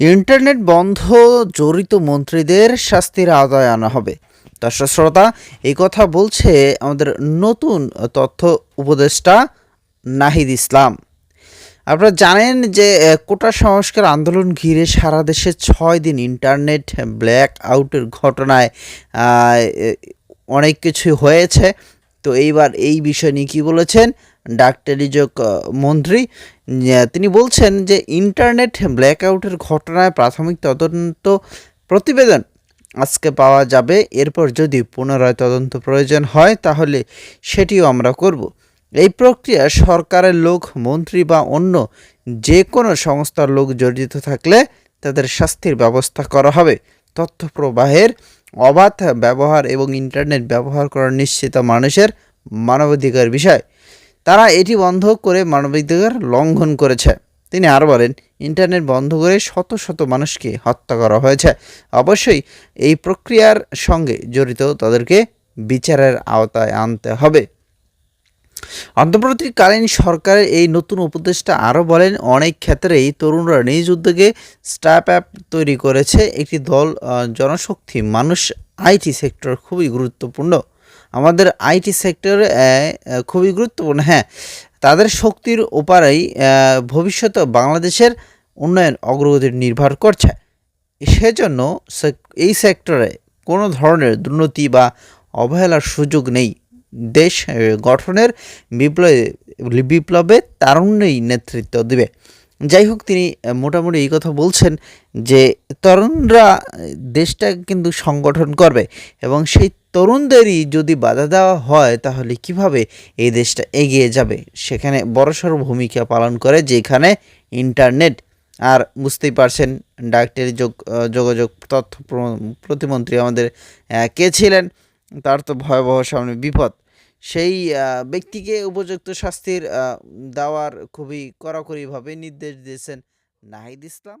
Internet বন্ধ, জড়িত মন্ত্রীদের শাস্তির আওতায় আনা হবে। দর্শক শ্রোতা এই কথা বলছে আমাদের নতুন তথ্য উপদেষ্টা নাহিদ ইসলাম। আপনারা জানেন যে কোটা সংস্কার আন্দোলন ঘিরে সারা দেশে ছয় দিন ইন্টারনেট ব্ল্যাক আউটের ঘটনায় অনেক কিছু হয়েছে। তো এইবার এই বিষয় নিয়ে কী বলেছেন? ডাক্তারিযোগ মন্ত্রী তিনি বলছেন যে ইন্টারনেট ব্ল্যাক আউটের ঘটনায় প্রাথমিক তদন্ত প্রতিবেদন আজকে পাওয়া যাবে। এরপর যদি পুনরায় তদন্ত প্রয়োজন হয়, তাহলে সেটিও আমরা করব। এই প্রক্রিয়া সরকারের লোক, মন্ত্রী বা অন্য যে কোনো সংস্থার লোক জড়িত থাকলে তাদের শাস্তির ব্যবস্থা করা হবে। তথ্য প্রবাহের অবাধ ব্যবহার এবং ইন্টারনেট ব্যবহার করা নিশ্চিত মানুষের মানবাধিকার বিষয়। তারা এটি বন্ধ করে মানবাধিকার লঙ্ঘন করেছে। তিনি আরও বলেন, ইন্টারনেট বন্ধ করে শত শত মানুষকে হত্যা করা হয়েছে। অবশ্যই এই প্রক্রিয়ার সঙ্গে জড়িত তাদেরকে বিচারের আওতায় আনতে হবে। অন্তর্বর্তীকালীন সরকারের এই নতুন উপদেষ্টা আরও বলেন, অনেক ক্ষেত্রেই তরুণরা নিজ উদ্যোগে স্টার্ট অ্যাপ তৈরি করেছে। একটি দল জনশক্তি মানুষ আইটি সেক্টর খুবই গুরুত্বপূর্ণ। আমাদের আইটি সেক্টর খুবই গুরুত্বপূর্ণ। হ্যাঁ তাদের শক্তির ওপারেই আহ, ভবিষ্যৎ বাংলাদেশের উন্নয়ন অগ্রগতি নির্ভর করছে। সেজন্য এই সেক্টরে কোনো ধরনের দুর্নীতি বা অবহেলার সুযোগ নেই। দেশ গঠনের বিপ্লবে বিপ্লবে তারুণ্যই নেতৃত্ব দেবে। যাই হোক তিনি মোটামুটি এই কথা বলছেন যে তরুণরা দেশটা কিন্তু সংগঠন করবে এবং সেই তরুণদেরই যদি বাধা দেওয়া হয়, তাহলে কীভাবে এই দেশটা এগিয়ে যাবে? সেখানে বড়সড় ভূমিকা পালন করে যেখানে ইন্টারনেট। আর বুঝতেই পারছেন, ডাক্তারি যোগ যোগাযোগ তথ্য প্র- প্রতিমন্ত্রী আমাদের কে ছিলেন? তার তো ভয়াবহ সামনে বিপদ। সেই ব্যক্তিকে উপযুক্ত শাস্তির দেওয়ার খুবই কড়াকড়িভাবে নির্দেশ দিয়েছেন নাহিদ ইসলাম।